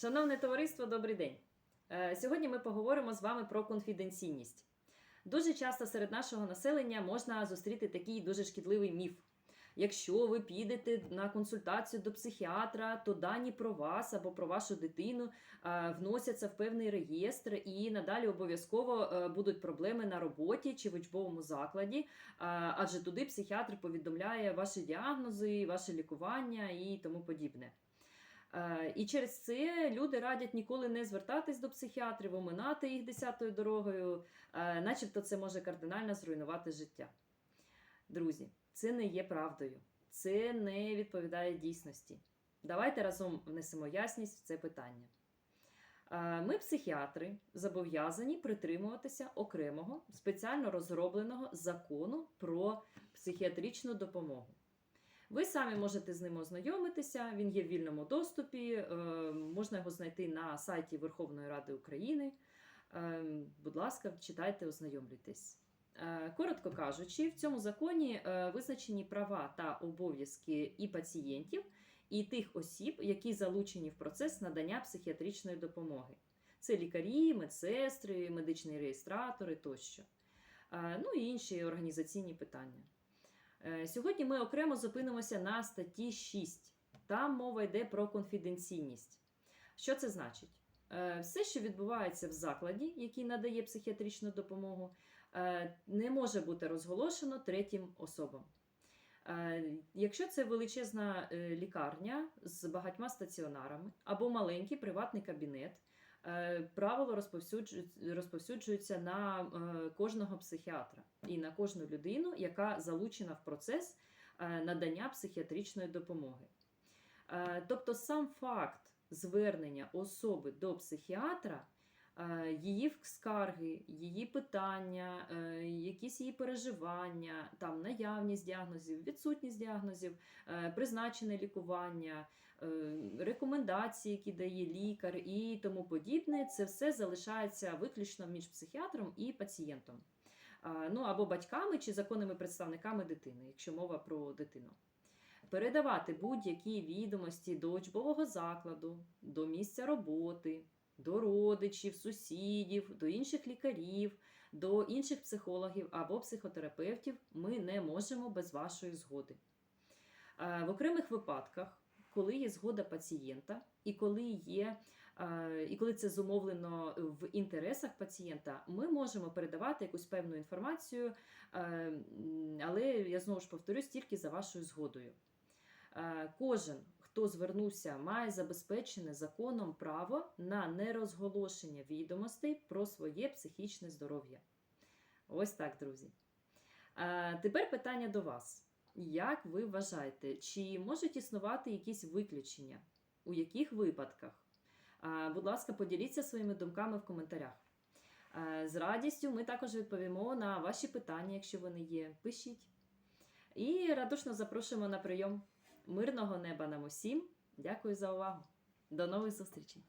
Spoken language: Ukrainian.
Шановне товариство, добрий день. Е, Сьогодні ми поговоримо з вами про конфіденційність. Дуже часто серед нашого населення можна зустріти такий дуже шкідливий міф. Якщо ви підете на консультацію до психіатра, то дані про вас або про вашу дитину е, вносяться в певний реєстр, і надалі обов'язково е, будуть проблеми на роботі чи в учбовому закладі, адже туди психіатр повідомляє ваші діагнози, ваше лікування і тому подібне. Е, І через це люди радять ніколи не звертатись до психіатрів, оминати їх десятою дорогою, е, начебто це може кардинально зруйнувати життя. Друзі, це не є правдою, це не відповідає дійсності. Давайте разом внесемо ясність в це питання. Е, Ми, психіатри, зобов'язані притримуватися окремого спеціально розробленого закону про психіатричну допомогу. Ви самі можете з ним ознайомитися, він є в вільному доступі, е, можна його знайти на сайті Верховної Ради України. Е, Будь ласка, читайте, ознайомлюйтесь. Е, Коротко кажучи, в цьому законі визначені права та обов'язки і пацієнтів, і тих осіб, які залучені в процес надання психіатричної допомоги. Це лікарі, медсестри, медичні реєстратори тощо. Ну і інші організаційні питання. Е, Сьогодні ми окремо зупинимося на статті 6. Там мова йде про конфіденційність. Що це значить? Е, Все, що відбувається в закладі, який надає психіатричну допомогу, е, не може бути розголошено третім особам. Якщо це величезна лікарня з багатьма стаціонарами або маленький приватний кабінет, правило розповсюджують- розповсюджується на е, кожного психіатра і на кожну людину, яка залучена в процес е, надання психіатричної допомоги. Е, Тобто сам факт звернення особи до психіатра, е, її скарги, її питання, е, якісь її переживання, там наявність діагнозів, відсутність діагнозів, е, призначене лікування, е, рекомендації, які дає лікар і тому подібне, це все залишається виключно між психіатром і пацієнтом. Ну або батьками чи законними представниками дитини, якщо мова про дитину. Передавати будь-які відомості до учбового закладу, до місця роботи, до родичів, сусідів, до інших лікарів, до інших психологів або психотерапевтів ми не можемо без вашої згоди. Е, В окремих випадках, коли є згода пацієнта, і коли є е, і коли це зумовлено в інтересах пацієнта, ми можемо передавати якусь певну інформацію, е, але я знову ж повторюсь, тільки за вашою згодою. Кожен, хто звернувся, має забезпечене законом право на нерозголошення відомостей про своє психічне здоров'я. Ось так, друзі. Е, Тепер питання до вас. Як ви вважаєте, чи можуть існувати якісь виключення? У яких випадках? Е, Будь ласка, поділіться своїми думками в коментарях. Е, З радістю ми також відповімо на ваші питання, якщо вони є. Пишіть. І радушно запрошуємо на прийом. Мирного неба нам усім. Дякую за увагу. До нових зустрічей!